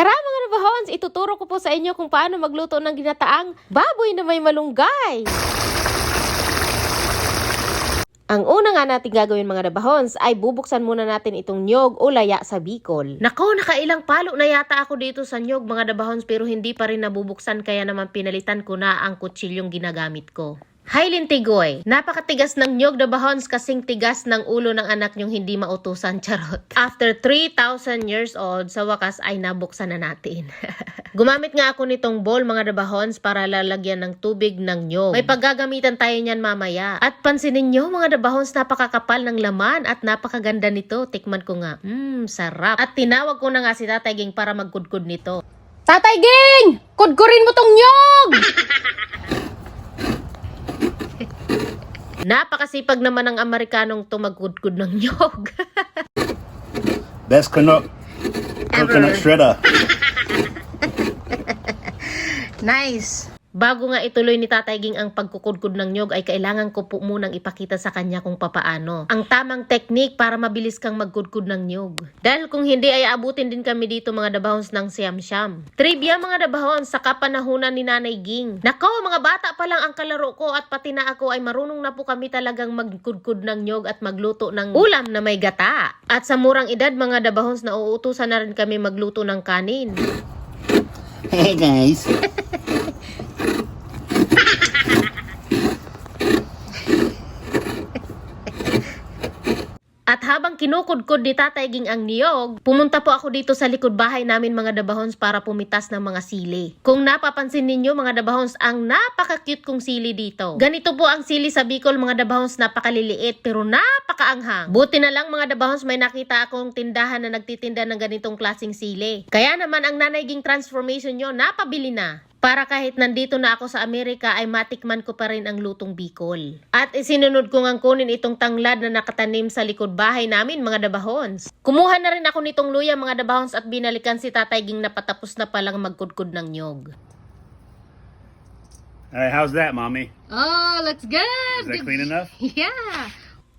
Tara mga nabahons, ituturo ko po sa inyo kung paano magluto ng ginataang baboy na may malunggay. Ang una nga natin gagawin mga nabahons ay bubuksan muna natin itong nyog o laya sa Bicol. Nako, nakailang palo na yata ako dito sa nyog mga nabahons pero hindi pa rin nabubuksan kaya naman pinalitan ko na ang kutsilyong ginagamit ko. Hi Lintigoy, napakatigas ng nyog na bahons kasing tigas ng ulo ng anak nyong hindi mautusan, charot. After 3,000 years old, sa wakas ay nabuksan na natin. Gumamit nga ako nitong bowl mga dabahons para lalagyan ng tubig ng nyog. May paggagamitan tayo niyan mamaya. At pansinin nyo mga dabahons, napakakapal ng laman at napakaganda nito. Tikman ko nga. Mmm, sarap. At tinawag ko na nga si Tatay Ging para magkudkod nito. Tatay Ging! Kudkurin mo tong nyog! Napakasipag naman ng Amerikanong tumagkudkod ng nyog. Best coconut, coconut shredder. Nice. Bago nga ituloy ni Tatay Ging ang pagkukudkod ng nyog ay kailangan ko po munang ipakita sa kanya kung papaano. Ang tamang technique para mabilis kang magkudkod ng nyog. Dahil kung hindi ay abutin din kami dito mga dabahons ng siyam-siyam. Trivia mga dabahons sa kapanahunan ni Nanay Ging. Nako mga bata pa lang ang kalaro ko at pati na ako ay marunong na po kami talagang magkudkod ng nyog at magluto ng ulam na may gata. At sa murang edad mga dabahons na uutusan na rin kami magluto ng kanin. Hey guys. At habang kinukudkod ni Tatay Ging ang niyog, pumunta po ako dito sa likod bahay namin mga dabahons para pumitas ng mga sili. Kung napapansin ninyo mga dabahons, ang napaka-cute kong sili dito. Ganito po ang sili sa Bicol mga dabahons, napakaliliit pero napakaanghang. Buti na lang mga dabahons may nakita akong tindahan na nagtitinda ng ganitong klasing sili. Kaya naman ang Nanay Ging transformation nyo, napabili na. Para kahit nandito na ako sa Amerika ay matikman ko pa rin ang lutong Bicol. At isinunod ko ngang kunin itong tanglad na nakatanim sa likod bahay namin mga dabahons. Kumuha na rin ako nitong luya mga dabahons at binalikan si Tatay Ging na patapos na palang magkudkod ng nyog. Right, how's that, mommy? Oh, looks good. Is that clean enough? Yeah.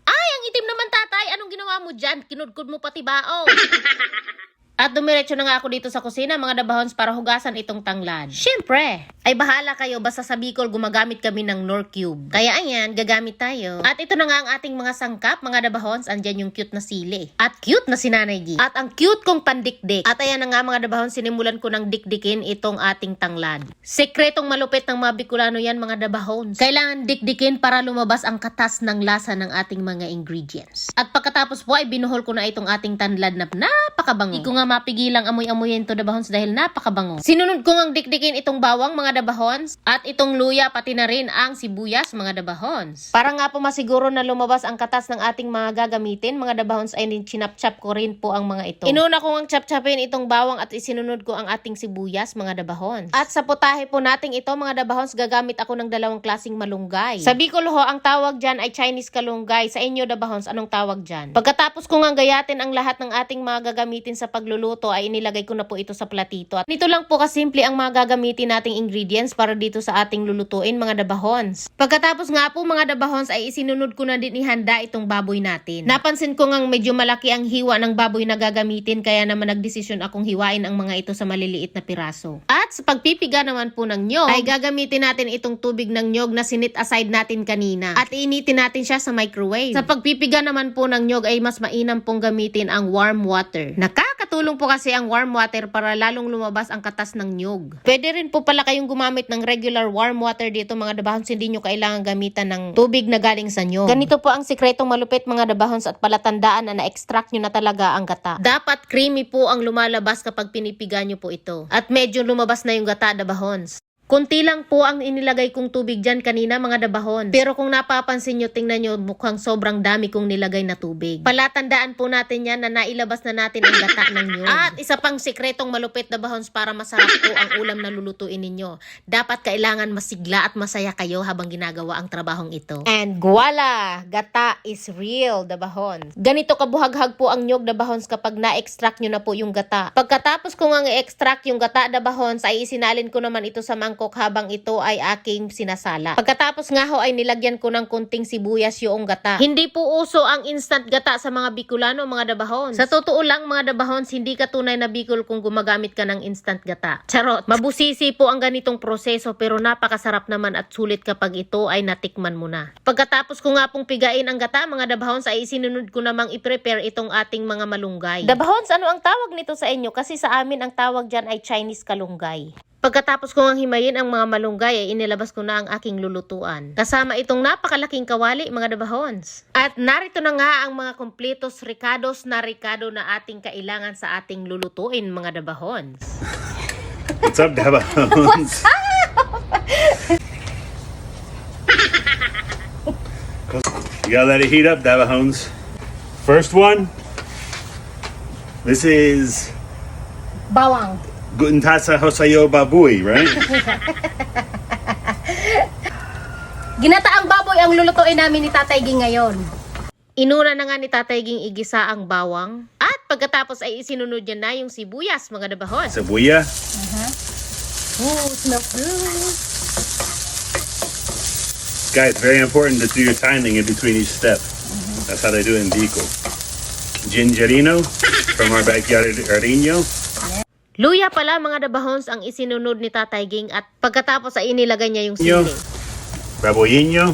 Ay, ang itim naman tatay! Anong ginawa mo dyan? Kinudkod mo pati bao. At dumiretso na nga ako dito sa kusina mga dabahons para hugasan itong tanglad. Siyempre, ay bahala kayo basta sa Bicol gumagamit kami ng Nor Cube. Kaya ayan, gagamit tayo. At ito na nga ang ating mga sangkap mga dabahons. Andyan yung cute na sili. At cute na sinanay G. At ang cute kong pandikdik. At ayan na nga mga dabahons, sinimulan ko ng dikdikin itong ating tanglad. Sekretong malupit ng mga Bicolano yan mga dabahons. Kailangan dikdikin para lumabas ang katas ng lasa ng ating mga ingredients. At pagkatapos po ay binuhol ko na itong ating tanglad na napakabango. Hindi ko nga mapigilang amoy-amoyin to dabahons dahil napakabango. Sinunod ko ngang dikdikin itong bawang mga dabahons at itong luya pati na rin ang sibuyas mga dabahons. Para nga po masiguro na lumabas ang katas ng ating mga gagamitin mga dabahons ay chinap-chap ko rin po ang mga ito. Inuna ko ngang chap-chapin itong bawang at isinunod ko ang ating sibuyas mga dabahons. At sa putahe po nating ito mga dabahons gagamit ako ng dalawang klasing malunggay. Sa Bicol ho ang tawag dyan ay Chinese kalunggay. Sa inyo dabahons anong tawag dyan? Pagkatapos ko ngang gayatin ang lahat ng ating mga gagamitin sa pagluluto ay inilagay ko na po ito sa platito. At nito lang po kasimple ang mga gagamitin nating ingredients para dito sa ating lulutuin mga dabahons. Pagkatapos nga po mga dabahons ay isinunod ko na din ihanda itong baboy natin. Napansin ko ngang medyo malaki ang hiwa ng baboy na gagamitin kaya naman nagdesisyon akong hiwain ang mga ito sa maliliit na piraso. At sa pagpipiga naman po ng nyog ay gagamitin natin itong tubig ng nyog na sinit aside natin kanina. At iinitin natin siya sa microwave. Sa pagpipiga naman po ng nyog ay mas mainam pong gamitin ang warm water. Nakakatulong po kasi ang warm water para lalong lumabas ang katas ng nyog. Pwede rin po pala kayong gumamit ng regular warm water dito mga dabahons hindi nyo kailangan gamitan ng tubig na galing sa nyog. Ganito po ang sikretong malupit mga dabahons at palatandaan na na-extract nyo na talaga ang gata. Dapat creamy po ang lumalabas kapag pinipiga nyo po ito. At medyo lumabas na yung gata dabahons. Kunti lang po ang inilagay kong tubig dyan kanina mga dabahon. Pero kung napapansin nyo, tingnan nyo, mukhang sobrang dami kong nilagay na tubig. Palatandaan po natin yan na nailabas na natin ang gata ng nyog. At isa pang sikretong malupit dabahons para masarap po ang ulam na lulutuin ninyo. Dapat kailangan masigla at masaya kayo habang ginagawa ang trabahong ito. And voila! Gata is real, dabahon. Ganito kabuhaghag po ang nyog dabahons kapag na-extract nyo na po yung gata. Pagkatapos ko nga i-extract yung gata dabahons ay isinalin ko naman ito sa mangkok mangkok habang ito ay aking sinasala. Pagkatapos nga ho ay nilagyan ko ng kunting sibuyas yung gata. Hindi po uso ang instant gata sa mga Bicolano, mga dabahons. Sa totoo lang, mga dabahons, hindi ka tunay na Bicol kung gumagamit ka ng instant gata. Charot. Mabusisi po ang ganitong proseso pero napakasarap naman at sulit kapag ito ay natikman mo na. Pagkatapos ko nga pong pigain ang gata, mga dabahons, ay isinunod ko namang i-prepare itong ating mga malunggay. Dabahons, ano ang tawag nito sa inyo? Kasi sa amin ang tawag dyan ay Chinese kalunggay. Pagkatapos ko ang himayin ang mga malunggay ay inilabas ko na ang aking lulutuan. Kasama itong napakalaking kawali mga dabahons. At narito na nga ang mga kompletos ricados na ricado na ating kailangan sa ating lulutuin mga dabahons. What's up, Dabahones? you gotta let it heat up, Dabahones. First one. This is Bawang. Guten Tasa Hosayo Babui, right? Ginataang baboy ang lulutuin namin ni Tatay Ging ngayon. Inuna na nga ni Tatay Ging igisa ang bawang. At pagkatapos ay isinunod niya na yung sibuyas mga dabahons. Cebuya. Oh, smells good. Guys, very important to do your timing in between each step. That's how they do it in Bicol. Gingerino from our backyard Arino. Luya pala mga dabahons ang isinunod ni Tatay Ging at pagkatapos ay inilagay niya yung sili. Raboyino.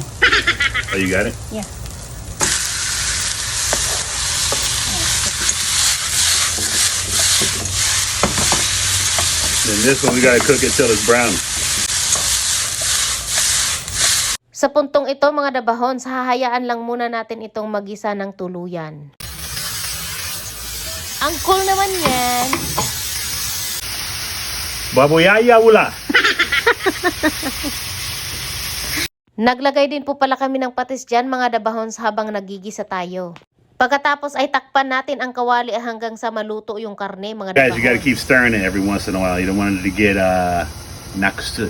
Oh, you got it? Yeah. Then this one, we gotta cook it till it's brown. Sa puntong ito mga dabahons, hahayaan lang muna natin itong magisa ng tuluyan. Ang cool naman yan. Baboyaya wala. Naglagay din po pala kami ng patis dyan mga dabahons habang nagigisa tayo. Pagkatapos ay takpan natin ang kawali hanggang sa maluto yung karne mga Guys, you gotta dabahons. keep stirring it every once in a while. You don't want it to get uh next.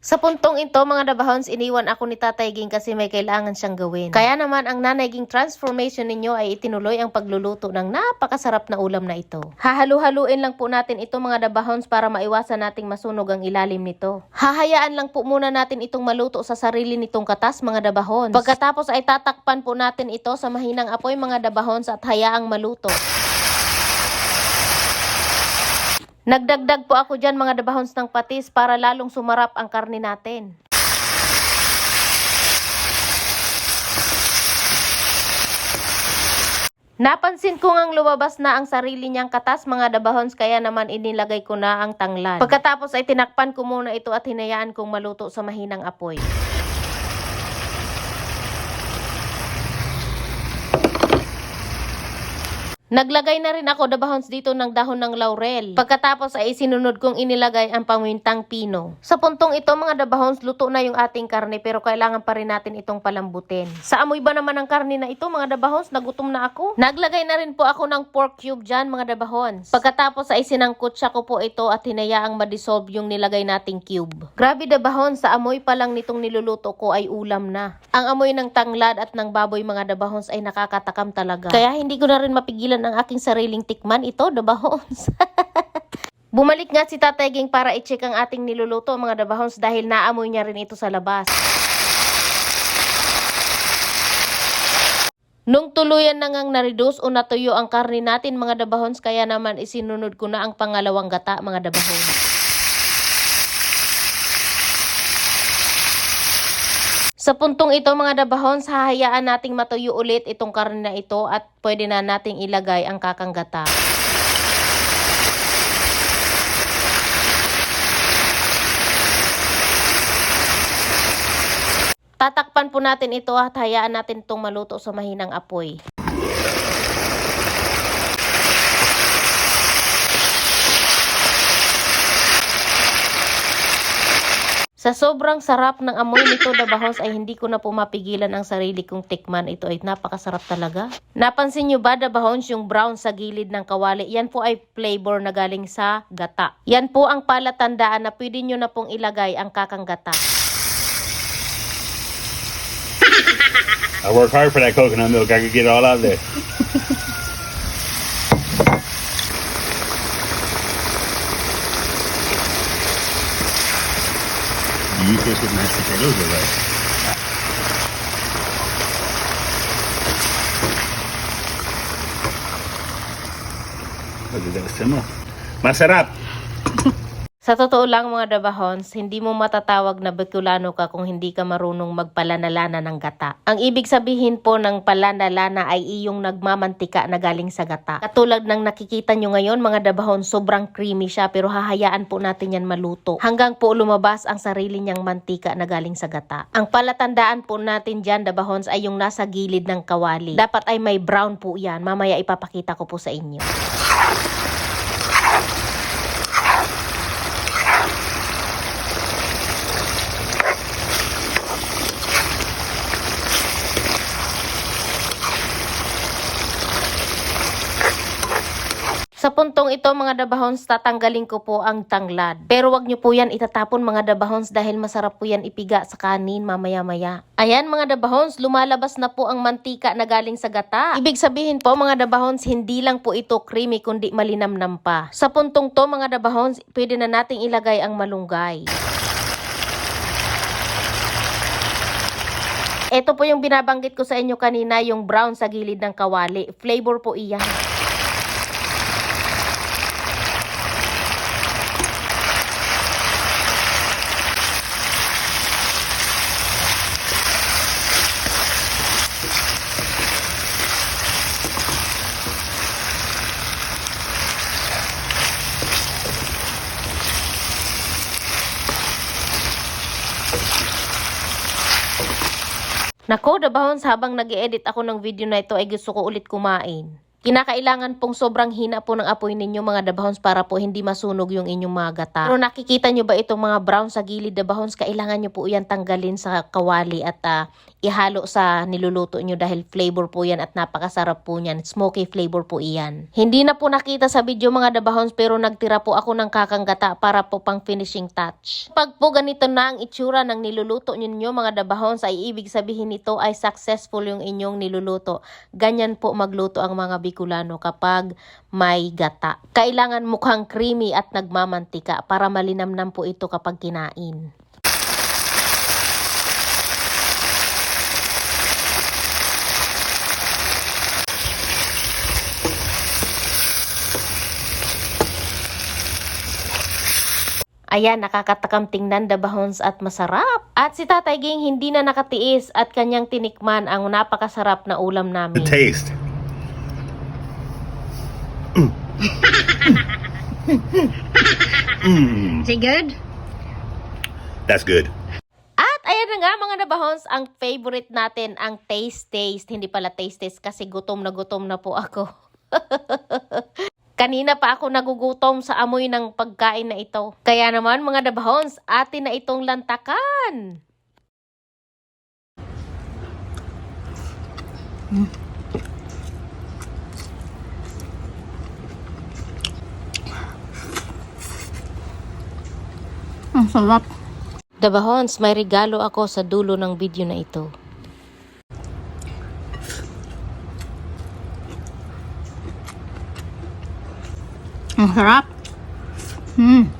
Sa puntong ito, mga dabahons, iniwan ako ni Tatay Ging kasi may kailangan siyang gawin. Kaya naman, ang Nanay Ging transformation ninyo ay itinuloy ang pagluluto ng napakasarap na ulam na ito. Hahalu-haluin lang po natin ito, mga dabahons, para maiwasan nating masunog ang ilalim nito. Hahayaan lang po muna natin itong maluto sa sarili nitong katas, mga dabahons. Pagkatapos ay tatakpan po natin ito sa mahinang apoy, mga dabahons, at hayaang maluto. Nagdagdag po ako dyan mga dabahons ng patis para lalong sumarap ang karne natin. Napansin ko ngang lumabas na ang sarili niyang katas mga dabahons kaya naman inilagay ko na ang tanglad. Pagkatapos ay tinakpan ko muna ito at hinayaan kong maluto sa mahinang apoy. Naglagay na rin ako dabahons dito ng dahon ng laurel. Pagkatapos ay isinunod kong inilagay ang pamintang pino. Sa puntong ito mga dabahons, luto na yung ating karne pero kailangan pa rin natin itong palambutin. Sa amoy ba naman ng karne na ito mga dabahons, nagutom na ako. Naglagay na rin po ako ng pork cube dyan mga dabahons. Pagkatapos ay sinangkot siya ko po ito at hinayaang madissolve yung nilagay nating cube. Grabe dabahons, sa amoy pa lang nitong niluluto ko ay ulam na. Ang amoy ng tanglad at ng baboy mga dabahons ay nakakatakam talaga. Kaya hindi ko na rin mapigilan ang aking sariling tikman ito, dabahons. Bumalik nga si Tatay Ging para i-check ang ating niluluto mga dabahons dahil naamoy niya rin ito sa labas. Nung tuluyan na ngang na-reduce o natuyo ang karne natin mga dabahons kaya naman isinunod ko na ang pangalawang gata mga dabahons. Sa puntong ito mga dabahons, hahayaan nating matuyo ulit itong karne na ito at pwede na nating ilagay ang kakang gata. Tatakpan po natin ito at hayaan natin itong maluto sa mahinang apoy. Sa sobrang sarap ng amoy nito, Dabahos, ay hindi ko na po mapigilan ang sarili kong tikman. Ito ay napakasarap talaga. Napansin nyo ba, Dabahons, yung brown sa gilid ng kawali? Yan po ay flavor na galing sa gata. Yan po ang palatandaan na pwede nyo na pong ilagay ang kakang gata. I work hard for that coconut milk. I could get all out there. you think of mashed potatoes or rice? Deve ser, não Mas será? Sa totoo lang mga dabahons, hindi mo matatawag na Bicolano ka kung hindi ka marunong magpalanalana ng gata. Ang ibig sabihin po ng palanalana ay iyong nagmamantika na galing sa gata. Katulad ng nakikita nyo ngayon mga dabahon, sobrang creamy siya pero hahayaan po natin yan maluto. Hanggang po lumabas ang sarili niyang mantika na galing sa gata. Ang palatandaan po natin dyan dabahons ay yung nasa gilid ng kawali. Dapat ay may brown po yan. Mamaya ipapakita ko po sa inyo. Puntong ito mga dabahons, tatanggalin ko po ang tanglad. Pero wag nyo po yan itatapon mga dabahons dahil masarap po yan ipiga sa kanin mamaya-maya. Ayan mga dabahons, lumalabas na po ang mantika na galing sa gata. Ibig sabihin po mga dabahons, hindi lang po ito creamy kundi malinamnam pa. Sa puntong to mga dabahons, pwede na nating ilagay ang malunggay. Ito po yung binabanggit ko sa inyo kanina, yung brown sa gilid ng kawali. Flavor po iyan. Nako, dabahons, habang nag edit ako ng video na ito ay gusto ko ulit kumain. Kinakailangan pong sobrang hina po ng apoy ninyo mga dabahons para po hindi masunog yung inyong mga gata. Pero nakikita nyo ba itong mga brown sa gilid dabahons? Kailangan nyo po yan tanggalin sa kawali at ah, ihalo sa niluluto nyo dahil flavor po yan at napakasarap po yan. Smoky flavor po iyan. Hindi na po nakita sa video mga dabahons pero nagtira po ako ng kakang gata para po pang finishing touch. Pag po ganito na ang itsura ng niluluto ninyo mga dabahons ay ibig sabihin nito ay successful yung inyong niluluto. Ganyan po magluto ang mga Bicolano kapag may gata. Kailangan mukhang creamy at nagmamantika para malinamnam po ito kapag kinain. Ayan, nakakatakam tingnan dabahons at masarap. At si Tatay Ging hindi na nakatiis at kanyang tinikman ang napakasarap na ulam The namin. taste. Mm, Is it good? that's good. At ayan na nga mga nabahons, ang favorite natin, ang taste taste. Hindi pala taste taste kasi gutom na gutom na po ako. Kanina pa ako nagugutom sa amoy ng pagkain na ito. Kaya naman mga nabahons, atin na itong lantakan. Ang sarap. Dabahons, may regalo ako sa dulo ng video na ito. Ang sarap. Hmm.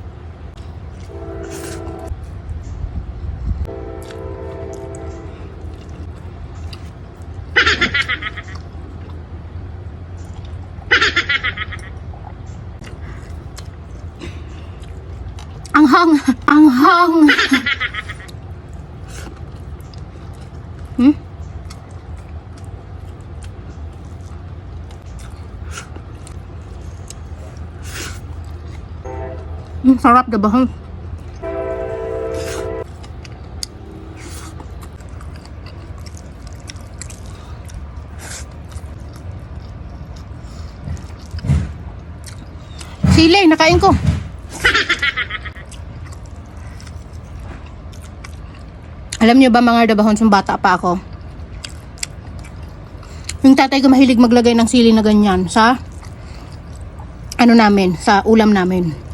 Ang hang, ang hang. hmm? Ang sarap, diba? Hmm? Sili, nakain ko. Alam niyo ba mga dabahon, yung bata pa ako? Yung tatay ko mahilig maglagay ng sili na ganyan sa ano namin, sa ulam namin.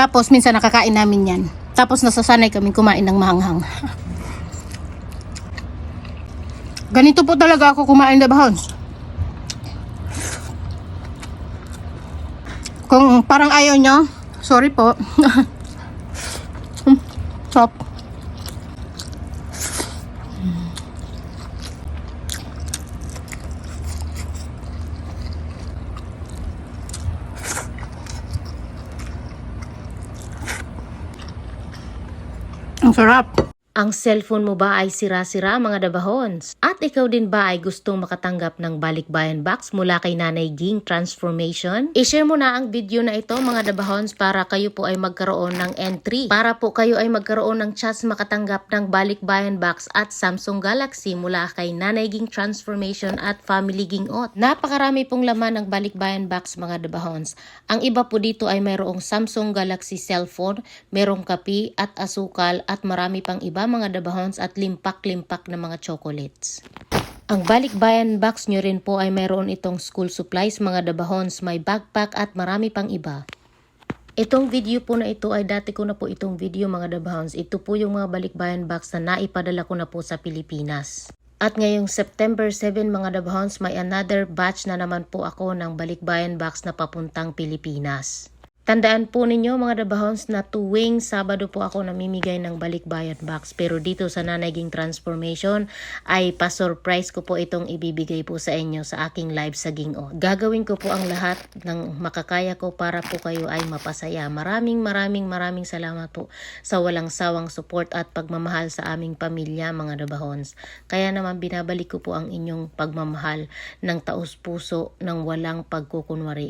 Tapos minsan nakakain namin yan. Tapos nasasanay kami kumain ng mahanghang. Ganito po talaga ako kumain dabahon. Kung parang ayaw nyo, sorry po. Hmm, Ang sarap. Ang cellphone mo ba ay sira-sira mga dabahons? At ikaw din ba ay gustong makatanggap ng balikbayan box mula kay Nanay Ging Transformation? I-share mo na ang video na ito mga dabahons para kayo po ay magkaroon ng entry. Para po kayo ay magkaroon ng chance makatanggap ng balikbayan box at Samsung Galaxy mula kay Nanay Ging Transformation at Family Ging Ot. Napakarami pong laman ng balikbayan box mga dabahons. Ang iba po dito ay mayroong Samsung Galaxy cellphone, merong kapi at asukal at marami pang iba mga dabahons at limpak-limpak na mga chocolates. Ang balikbayan box nyo rin po ay mayroon itong school supplies mga dabahons, may backpack at marami pang iba. Itong video po na ito ay dati ko na po itong video mga dabahons. Ito po yung mga balikbayan box na naipadala ko na po sa Pilipinas. At ngayong September 7 mga dabahons, may another batch na naman po ako ng balikbayan box na papuntang Pilipinas. Tandaan po ninyo mga dabahons na tuwing Sabado po ako namimigay ng balikbayan box. Pero dito sa Nanaging Transformation ay pa-surprise ko po itong ibibigay po sa inyo sa aking live sa Gingo. Gagawin ko po ang lahat ng makakaya ko para po kayo ay mapasaya. Maraming maraming maraming salamat po sa walang sawang support at pagmamahal sa aming pamilya mga dabahons. Kaya naman binabalik ko po ang inyong pagmamahal ng taus puso ng walang pagkukunwari.